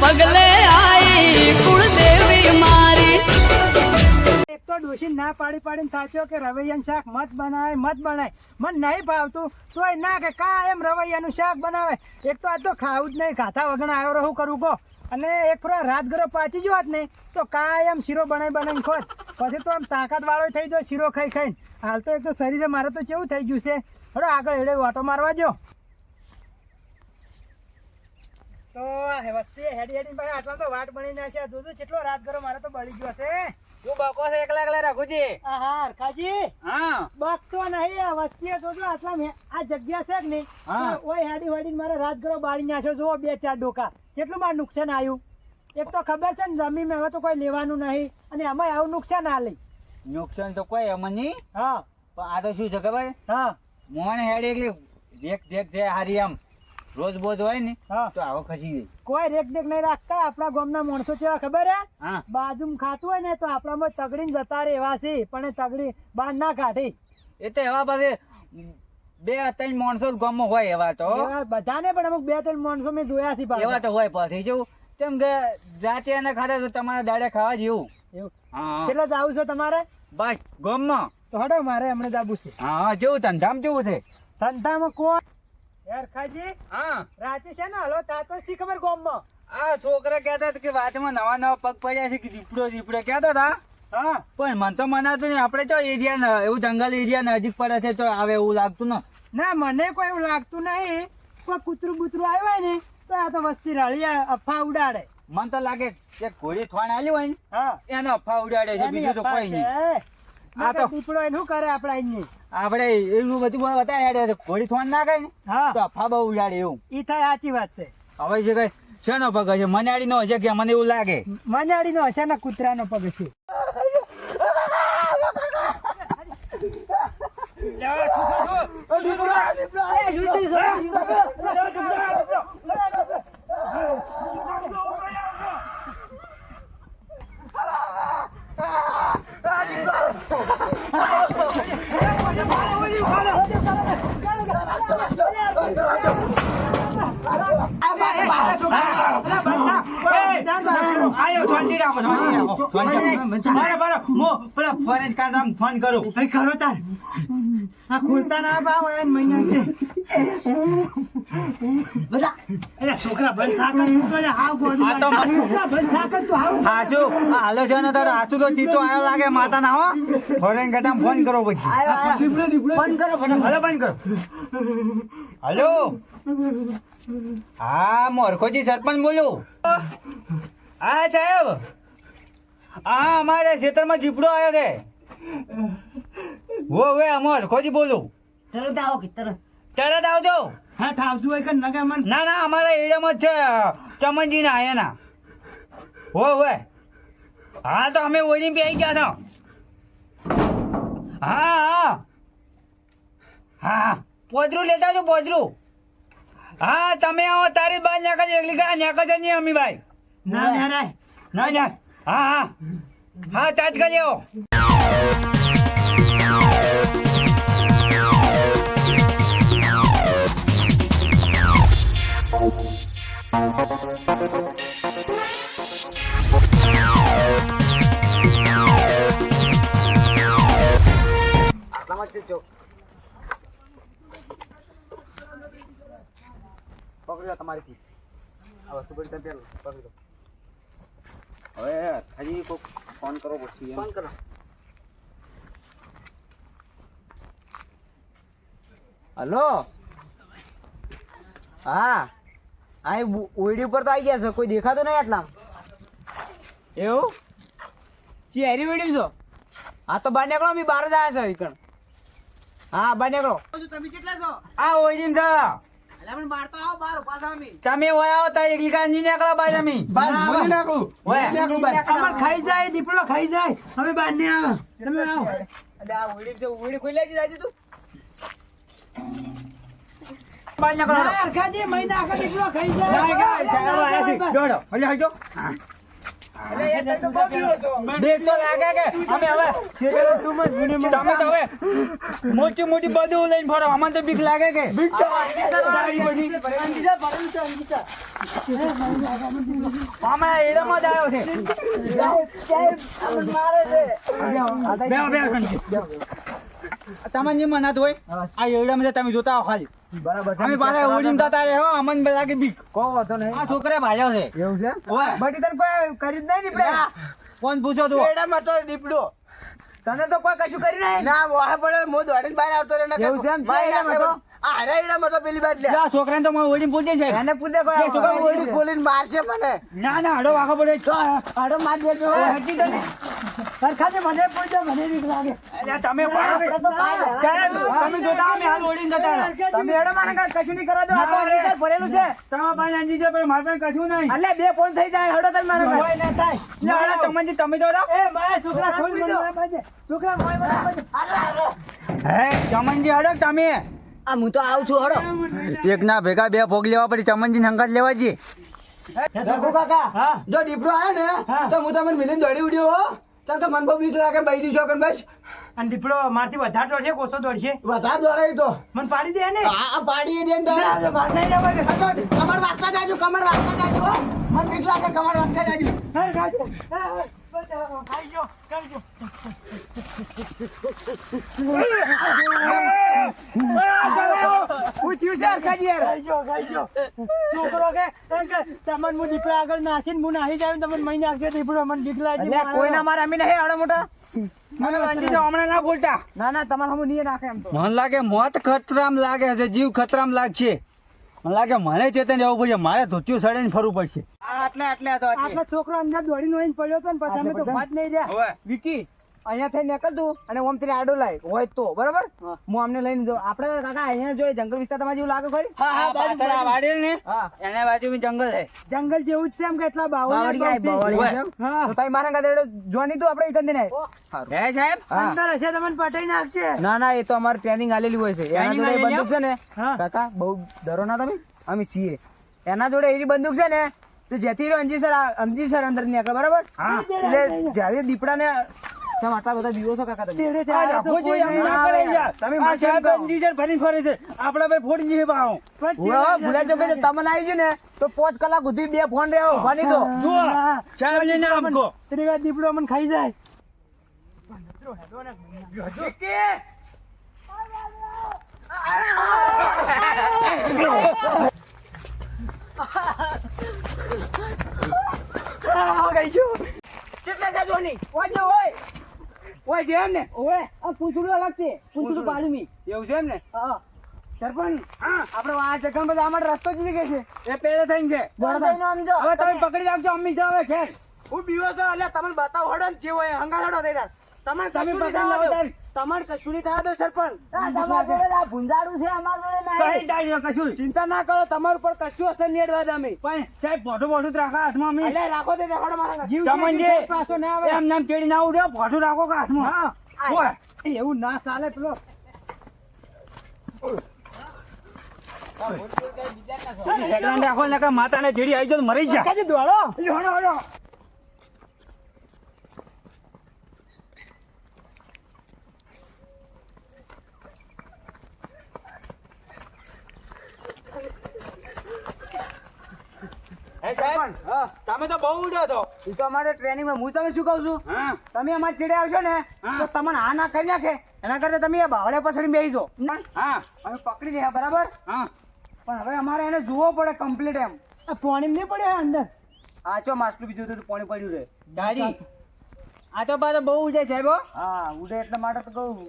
પગલે આઈ કુળદેવી મારી. એક તો ડોશી ના પાડી પાડીને સાચો કે રવૈયાનું શાક મત બનાય મત બનાય. મને નહીં ભાવતું, તોય ના કે કાયમ રવૈયાનું શાક બનાવે. એક તો આજ તો ખાવું જ નહીં ખાતા વગર આવ્યો રહું, કરું કહો અને એક ફરો રાજગરો પાચી ગયો હોત ને તો કાયમ શીરો બનાવી બનાવીને ખોત પછી તો આમ તાકાત વાળો થઈ જાય, શીરો ખાઈ ખાઈને. હાલ તો એક તો શરીરે મારે તો કેવું થઈ ગયું છે. હડો આગળ એડે વાટો મારવા જો. તો વસ્તી હેડી હેડી ભાઈ આટલા તો વાટ બની નાખ્યા જોજો કેટલો રાજગરો મારે તો બળી ગયો છે. તું બકો છે એકલા એકલા રાખુજી હા હરખાજી. હા. બકતો નહીં આ વસ્તી જોજો આટલા મે- આ જગ્યા છે જ નહીં. ઓય હેડી હેડી મારે રાજગરો બાળી નાખ્યો જો બે ચાર ડોકા. કેટલું મારું નુકસાન આવ્યું એક તો ખબર છે ને જમીન હવે તો કોઈ લેવાનું નહીં અને એમાં આવું નુકસાન આ લઈ. નુકસાન તો કોઈ એમાં નહીં. હા. પણ આ તો શું છે ખબર? હા. મોણ હેડ એકલી દેખ દેખ દે હારી આમ રોજ બોજ હોય ને તો આવો ખસી જાય કોઈ રેક દેખ નહીં રાખતા. આપણા ગામના માણસો છે ખબર હે? હા. ખાતું હોય ને તો આપણામાં તગડીને જતા રહે એવા છે પણ તગડી બહાર ના કાઢી. એ તો એવા પાસે બે ત્રણ માણસો ગામમાં હોય એવા તો. બધાને પણ અમુક બે ત્રણ માણસો મેં જોયા છે એવા તો હોય પછી જેવું કેમ કે રાતે એને ખાતા તો તમારે દાડે ખાવા જેવું. એવું. કેટલા જવું છે તમારે? બસ ગામમાં. તો હડો મારે હમણાં જવું છે. હા જેવું ધંધામ જેવું છે. ધંધામાં કોણ? યાર હા. રાચે છે ને હલો તા તો શી ખબર ગોમમાં? આ છોકરા કહેતા કે વાતમાં નવા નવા પગ પડ્યા છે કે દીપડો દીપડો. કહેતા હતા? હા. પણ મન તો મનાતું નહીં. આપણે તો એરિયા એવું જંગલ એરિયા નજીક પડે છે તો આવે એવું લાગતું ને. ના મને કોઈ એવું લાગતું નહીં. કોઈ કૂતરું બૂતરું આવ્યું હોય ને તો આ તો વસ્તી રળી અફા ઉડાડે. મન તો લાગે કે ઘોડી થોણ આલી હોય ને હા. એને અફા ઉડાડે છે બીજું તો કોઈ નહીં. આ તો- દીપડો એને શું કરે આપડા અહીંની આપણે એવું બધું બતાવે છે ઘોડી થોણ ના કરે ને હા. તો અફા બહુ ઉડાડે એવું. ઈ થાય સાચી વાત છે. હવે છે કઈ શેનો પગ છે મનાડી નો છે કે મને એવું લાગે? મજાડી નો કૂતરા નો પગ છે શાંતિ રાખો શાંતિ રાખો બરાબર બરાબર હું પેલા ફોરેન કામ ફોન કરું ખરો તાર આ ખોલતા ના ભાવ મહિના છે છોકરા બંધ થા તું તો હાવ ગોડી આ તો છોકરા બંધ થા તું હાવ હાચું. હાલો છે ને તારો હાચું તો ચીતો આયો લાગે માતા ના હો. ફોરેન કામ ફોન કરો પછી. બંધ કરો હલો બંધ કરો. હલો. હા મોરખોજી સરપંચ બોલું હા સાહેબ. હા અમારે ખેતરમાં જીપડો આવ્યો છે. હો હવે મોરખોજી બોલું તરત આવો કે તરત. તરત આવજો. હા ઠાવજુ હોય કે નગે મન? ના ના અમારા એરિયામાં જ છે. ચમનજી ના આયાના. હો હોય હા તો અમે ઓળી પી આવી ગયા છો. હા હા. હા પોદરું લેતા આવજો પોદરું. હા તમે આવો તારી બાર નાખે છે એકલી ગયા નાખે છે નહીં અમી ભાઈ ના ના ના. ના ના. હા હા. હા તાજ કરી આવો. પકડો તમારી ફી આ વસ્તુ પડી તમે પેલું પકડી દો હવે હજી કોક ફોન કરો પછી ફોન કરો હલો હા અહીં ઓઈડી ઉપર તો આવી ગયા છે. કોઈ દેખાતું નહીં આટલા એવું? ચેરી વેડી છો? હા તો બહાર નીકળો અમે બહાર જ આવ્યા છે ઈકણ. હા બહાર નીકળો. તમે કેટલા છો આ ઓઈડી ને એટલે પણ બાર તો આવો બાર પાછા અમે. તમે ઓય આવો તારી એકલી ની નીકળો અમે બાર નાખું અમાર ખાઈ જાય દીપડો ખાઈ જાય. અમે બાર ને આવે તમે આવો. એટલે આ ઓઈડી છે ઓઈડી ખોઈ લેજી રાજી તું. નીકળો. ના, હરખાજી, મહિના આખા દીપડો ખાઈ ના જાય ગાય ચાલો આયાથી. દોડો એટલે હજો એટલે એ તમે તો બહુ પીવો છો. બીક તો લાગે કે? અમે હવે તમે તો હવે મોટી મોટી બધું લઈને ફરો. અમને તો બીક લાગે કે. અમે એડામાં જ આવ્યો છે. તમને જે મનાત હોય આ એડામાં જે તમે જોતા આવો ખાલી. બરાબર. અમે પાછા ઓડીને જતા. રહે હો અમને કે બીક. કો વાતો નહીં. આ છોકરા ભાયો છે. એવું છે? ઓય. બટી તને કોઈ કર્યું જ નહીં દીપડે? કોણ પૂછો તું. એડામાં તો દીપડો. તને તો કોઈ કશું કરી નહીં? ના વાહ પડે મો દોડીને બહાર આવતો રહે એવું છે એમ? છે એડામાં તો આ હરા એડામાં તો પેલી બાદ લે છોકરાને તો મને ઓડીને પૂછે છે એને પૂછે કોઈ છોકરા ઓડી ખોલીને મારશે મને ના ના હડો વાગો પડે તો આડો માર દેજો હજી તો નહીં. સરખાને મને પૂછજો મને બીક લાગે તમે તમે જોતા અમે હાલ ઓડીને જતા તમે એડો મારે કશું નહીં કરવા દો આ તો અંજીસર ભરેલું છે તમારા પાસે અંજી છે પણ મારે કશું નહીં એટલે બે ફોન થઈ જાય હડો તમે મારે કોઈ ના થાય લે, હાલો, તમે તો એ મારા છોકરા ખોલ મને છોકરા મોય મારા હે ચમનજી હડો તમે આ હું તો આવું છું હડો એક ના ભેગા બે ભોગ લેવા પડી ચમનજી હંગાત લેવા જઈએ. રઘુ કાકા જો દીપડો આવે ને તો હું તમને મિલીને દોડી ઉડ્યો હો. ચાલ તો મન બહુ બીક લાગે બૈરી છો કે બસ? અને દીપડો મારથી વધારે દોડશે કોસો દોડશે? વધારે દોડાય તો. મને પાડી દે ને. આ પાડી દે ને ના, દોડે. માર નહીં લેવાય. કમર વાગતા જાજો કમર વાગતા જાજો મન મને બીક લાગે કમર વાગતા જાજો. છોકરો કે તમને હું દીપડા આગળ નાખીને હું નાહી જાય તમને મહી નાખશે દીપડો મને લાગી ના ના ના ના મોત ખતરામ લાગે છે, જીવ ખતરામ લાગશે. મને લાગે મને ચેતન જવું પડશે, મારે ધોતિયું સડીને ફરવું પડશે. આટલે આટલે હતો આટલા. છોકરો અંદર દોડીને હોય પડ્યો હતો ને પછી અમે તો વાત નહીં રહ્યા. હવે? વિકી અહીંયા થઈ નીકળતું અને ઓમ તને આડો લાય. હોય તો બરાબર? હું. અમને લઈને જાઉં. આપણે કાકા અહીંયા જોઈએ જંગલ વિસ્તાર તમારે જેવું લાગે ખરી? આ પાછળ આ વાડી ને? હા. એના બાજુ જંગલ છે. જંગલ જેવું જ છે એમ કે એટલા બાવળિયા બાવળિયા બાવળિયા હા. તો તમે મારા કાંદે જોની તો આપણે એકંદી દેને. હે સાહેબ? અંદર હશે તમને પટાઈ નાખશે ના ના એ તો અમારે ટ્રેનિંગ આલેલી હોય છે. એના જોડે બંદૂક છે ને? હા. કાકા બહુ ડરો ના તમે? અમે છીએ. એના જોડે એવી બંદૂક છે ને તો જેથી રહ્યો અંજીસર અંજી સર અંદર નીકળે બરાબર? એટલે જ્યારે દીપડાને તમે આટલા બધા છો કાકા તમે. ના. તમે ફરે છે. આપણા ભાઈ ફોડી જઈએ ભૂલા જો કે તમને આવી ગયું ને તો પાંચ કલાક સુધી બે ફોન રહ્યો. નહીં તો. ને કહો. તેરી વાત દીપડો મને ખાઈ જાય. એવું છે એમ ને હા સરપંચ આપણે આ આમાં રસ્તો જ નીકળે છે એ પહેલે થઈને છે હવે તમે પકડી રાખજો અમ્મી જાવ ખેર હું બીવો છો એટલે બતાવો હડો જે હોય હંગા હડો થઈ તમે કશું પકડી. તમારે કશું નહીં થવા દો સરપંચ. ભૂંજાડું છે અમારા કઈ જાય કશું? ચિંતા ના કરો તમાર ઉપર કશું અસર નહીં અડવા દે અમે. પણ સાહેબ ફોટો ફોટો રાખો હાથમાં અમે. એટલે રાખો તે દેખાડો મારા જીવ ચમનજી પાછો ના આવે. એમ નામ ચેડી ના ઉડ્યો ફોટો રાખો કે હાથમાં. હા. એવું ના ચાલે પેલો. રાખો ને માતાને જેડી આવી જાય તો મરી જાય દોડો. હે હા તમે તો બહુ ઉડ્યો છો. એ તો અમારે ટ્રેનિંગમાં હું તમે શું કહું છું? તમે અમારે ચીડે આવશો ને તો તમને હા ના કરી નાખે. એના કરતા તમે આ બાવળે પછડી બેસી અમે પકડી ગયા બરાબર? પણ હવે અમારે એને જોવો પડે કમ્પ્લીટ એમ. આ પાણી નહીં પડે અંદર? આ ચો માસલું બીજું હતું પાણી પડ્યું રે દાદી આ તો પાછો બહુ ઉડે સાહેબ હો. હા ઉડે એટલે માટે તો કહું.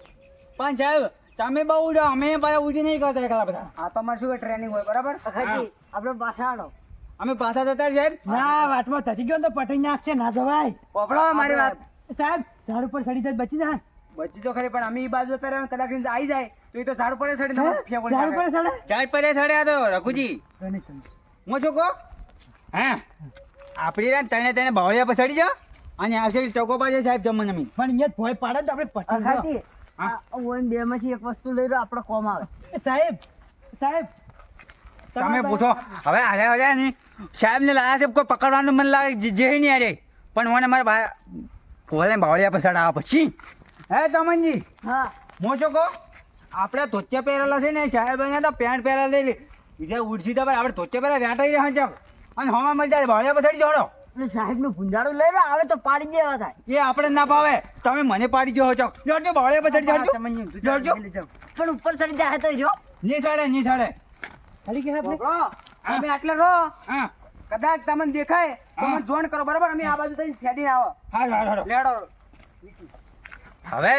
પણ સાહેબ તમે બહુ ઉડ્યો અમે પાછા ઉડી નહીં કરતા એકલા બધા. આ તમારે શું ટ્રેનિંગ હોય બરાબર? આપણે પાછા આડો અમે પાછા જતા સાહેબ? ના વાતમાં થતી ગયો ને તો પટાઈ નાખશે. ના જવાય. પોપડો મારી વાત. સાહેબ ઝાડ ઉપર ચડી જાય બચી જાય. બચી તો ખરી પણ અમે એ બાજુ જતા રહ્યા કદાચ આવી જાય તો એ તો ઝાડ પડે ચડી ઝાડ તમે સડે ઝાડ ઉપર સડે? આ સડ્યા તો રઘુજી. હું શું કહું હા? આપણી રાત તને તણે ભાવડિયા પર ચડી જાઓ. અને આવશે ચોકો પાડે સાહેબ જમણ અમે પણ અહીંયા ભોય પાડે તો આપણે પટાઈ જાઓ. હા. બે માંથી એક વસ્તુ લઈ લો આપણો કોમ આવે. સાહેબ સાહેબ તમે પૂછો હવે હારે હારે ને સાહેબ ને લાયા છે કોઈ પકડવાનું મને લાગે જે- નહીં અરે પણ મને મારા બા ભોલે બાવળિયા પસાડ આવ્યા પછી. હે તમનજી હા. હું શું કહું? આપણે ધોતિયા પહેરેલા છે ને સાહેબ અહીંયા તો પેન્ટ પહેરેલા લઈ બીજા ઉડસી તો આપણે ધોતિયા પહેરેલા વેટાઈ રહ્યા છે અને હવા મળી જાય બાવળિયા પસાડી જોડો સાહેબનું ભૂંજાળું લઈ લો આવે તો પાડી દેવા થાય. એ આપણે ના ભાવે. તમે મને પાડી જો છો જોડજો બાવળિયા પસાડી જોડજો પણ ઉપર સડી જાય તો જો. નહીં સડે નહીં સાડે હરી ગયા આપણે તમે આટલે રહો હા કદાચ તમને દેખાય તો મને જોઈન કરો બરાબર અમે આ બાજુ થઈને ફેદીને આવો હા હા હા લેડો હવે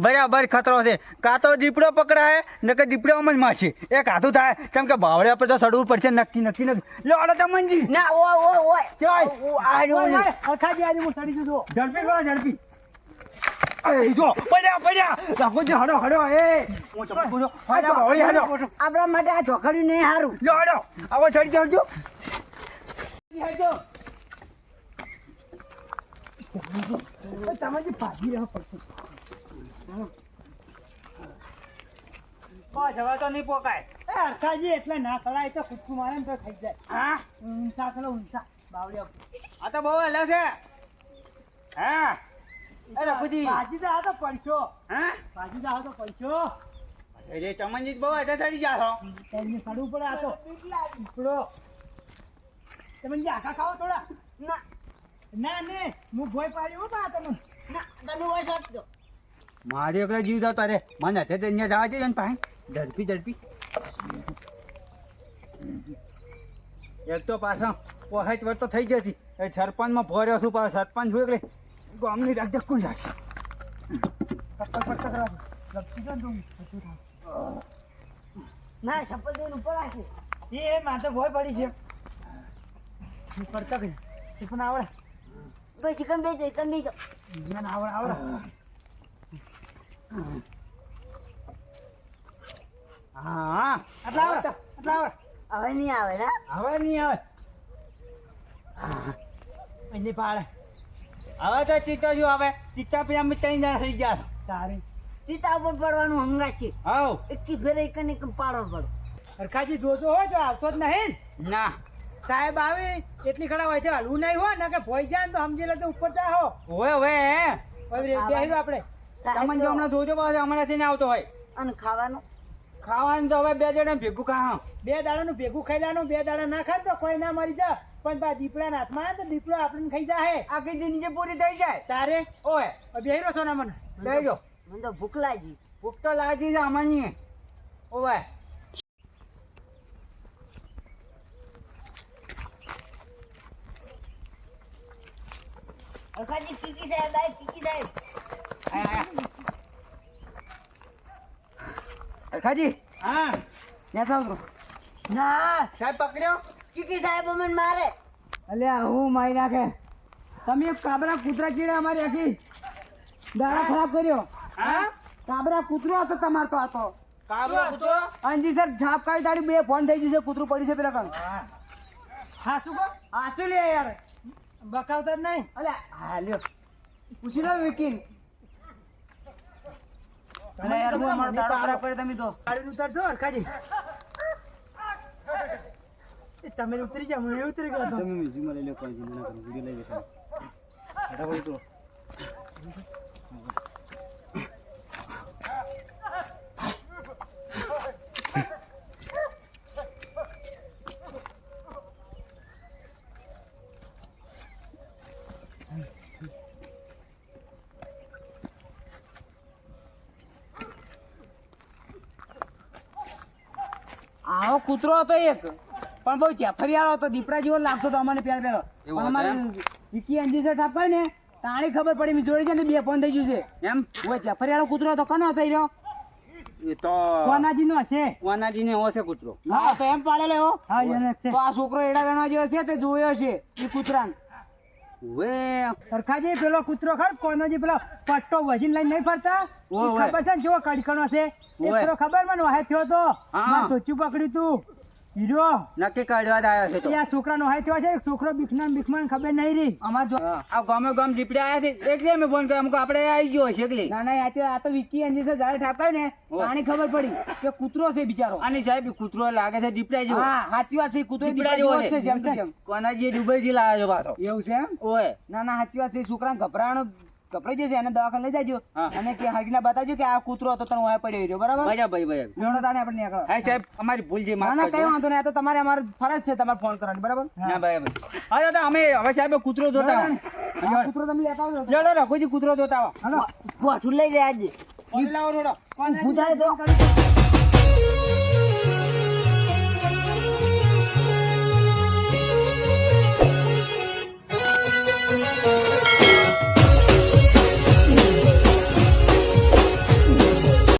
બરાબર ખતરો છે કાં તો દીપડો પકડાય ને કે દીપડામાં જ મારશે એ કાધું થાય કેમ કે બાવળિયા પર તો સડવું પડશે નક્કી નક્કી નક્કી લો અડો તમનજી ના ઓ ઓ ઓ. ઓ, આ જો ઓય, આજે હું સડી જજો ઝડપી કરો ઝડપી એ જો પડ્યા પડ્યા રાખોજી હડો હડો એ હું. હડો, હડો આપણા માટે આ ચોકડ્યું નહીં સારું લો હડો આવો ચડી જાવજો તમારી ભાગી રહેવા પડશે હવે તો નહીં પોકાય એ હરખાજી એટલે ના ખડાય તો મારે ને તો થઈ જાય હા ઊંચા ખલો ઊંચા બાવળિયા આ તો બહુ હલે છે એ રઘુજી ભાજી. તો આ તો પડશો. હા? ભાજી તો તો પડશો એ ચમનજી બહુ હજે ચડી જાશો તેમને સડવું પડે આ તો. ઉપડો. તમે આખા ખાઓ થોડા. ના. ના ને હું ભોય પાડ્યો બા તમે ના તમે મારે એકલા જીવ જતો રે. મને અહીંયા જવા દે ને પાસે ઝડપી ઝડપી. એક તો પાછો વર્ત તો થઈ જતી એ સરપંચમાં ભોર્યો છું પાછો સરપંચ છું એટલે ગામની રાખજે કુલ રાખશે. કપલ પર ચકરા લપસી ને તો બધું. ના ચપ્પલ દઈને ઉપર રાખી. એ માથે ભોય પડી છે. કરતા ગઈ એ પણ આવડે? ભાઈ ચિકન બેચો ચિકન બેચો ના આવડે આવડે. હા. હા આટલા આવડે આટલા આવડે. હવે નહીં આવે ને? હવે નહીં આવે. એની પાડે. હવે તો ચિત્તો જો હવે ચિત્તા પછી અમે ત્રણ જણા થઈ ગયા. સારી ચિત્તા ઉપર પડવાનું હંગા છે. હાઉ. એકી ફેરે એક ને પાડો પડો. હરખાજી જોજો હો જો આવતો જ નહીં. ના. સાહેબ આવી એટલી ખરાબ હોય છે હલવું નહીં હોય ને કે ભોઈ જાય ને તો સમજી લે તો ઉપર જા હો. હવે બેહ્યું આપણે. તમને જો હમણાં જોજો પાછો હમણાંથી ને આવતો હોય. અને ખાવાનું? ખાવાનું તો હવે બે જણા ભેગું ખા બે દાડાનું ભેગું ખાઈ લેવાનું બે દાડા ના ખાય તો કોઈ ના મરી જા. પણ બા દીપડા હાથમાં તો દીપડો આપણને ખાઈ જાય આખી જિંદગી પૂરી થઈ જાય. તારે? ઓય બેહી રહો સોના મને બેજો મને તો ભૂખ લાગી. ભૂખ તો લાગી છે અમની ઓય. અખાજી પીકી સાહેબ આય પીકી સાહેબ. આયા હા. ક્યાં ના. સાહેબ પકડ્યો? કીકી સાહેબ અમને મારે. અલ્યા હું મારી નાખે. તમે એક કાબરા કૂતરા ચીડા અમારી આખી. દાડા ખરાબ કર્યો. હા? કાબરા કૂતરો હતો તમાર તો હતો કાબરા કૂતરો? અંજી સર ઝાપ કાઢી દાડી બે ફોન થઈ જશે કૂતરું પડ્યું છે પેલા કણ હા. શું કહો? હા લે યાર. બકાવતા જ નહીં? અલે હા લ્યો. પૂછી લો વિકીન. તમે યાર હું અમારો દાડો ખરાબ કરી તમે તો. ગાડી ઉતારજો અરખાજી એ તમે ઉતરી જાઓ હું ઉતરી ગયો તો મ્યુઝિકમાં લઈ લો કોઈ મને વીડિયો લઈ લેતા ફટાફટ ઉતરો આવો કૂતરો હતો એક પણ બહુ ચેફરિયાળો હતો દીપડા જેવો લાગતો હતો અમને પહેલા પહેલો પણ અમારે વિકી અંજી સર આપે ને તાણી ખબર પડી મેં જોડી છે ને બે ફોન થઈ ગયું છે. એમ? ઓય ચેફરિયાળો કૂતરો હતો કનો હતો રહ્યો? એ તો કોનાજી નો છે કોનાજી ને હશે કૂતરો. હા. તો એમ પાડેલો એવો? હા એને તો આ છોકરો એડા વેણવા જેવો છે તે જોયો છે એ કૂતરાને? વે સરખાજી પેલો કૂતરો ખર કોનાજી પેલો પટ્ટો વજીન લઈને નહીં ફરતા. ખબર છે ને જો કડકણો છે? એ ખબર મને વાહે થયો તો. મારે ધોચું પકડ્યું તું. હીરો? નક્કી કાઢવા આવ્યો છે તો. આ છોકરાનો હાઈ થયો છે? છોકરો બીખનામ બીખમાં ખબર નહીં રહી. અમાર જો આ ગામે ગામ જીપડે આયા છે. એટલે મે ફોન કર્યો. અમુક આપણે આવી ગયો છે એટલે ના ના આ તો- આ તો વિકી એન્જિન છે જાડે ઠાપકાય ને પાણી આની ખબર પડી કે કૂતરો છે બિચારો. આની સાહેબ કૂતરો લાગે છે જીપડા જેવો. હા સાચી વાત છે કૂતરો દીપડા દીપડા જેવો છે જેમ કોના જે દુબઈ થી લાવ્યો છે પાછો. એવું છે એમ? ઓય. ના ના સાચી વાત છે છોકરાને ગભરાણો ગભરાઈ જશે એને દવાખાને લઈ જાજો. અને કે હાગીના બતાજો કે આ કૂતરો હતો તને વાય પડ્યો રહ્યો બરાબર? બજા ભાઈ ભાઈ લેવડો તાણે આપણે નીકળો. હા સાહેબ અમારી ભૂલ છે ના ના કઈ વાંધો નહીં આ તો તમારે અમારે ફરજ છે તમારે ફોન કરવાની બરાબર? ના ભાઈ ભાઈ હા દાદા અમે હવે સાહેબ કૂતરો જોતા. આવો. કૂતરો તમે લેતા આવજો. લેડો રઘુજી કૂતરો જોતા આવો. હાલો. પાછું લઈ જાય આજે. લાવો રોડો? ભૂતાય તો.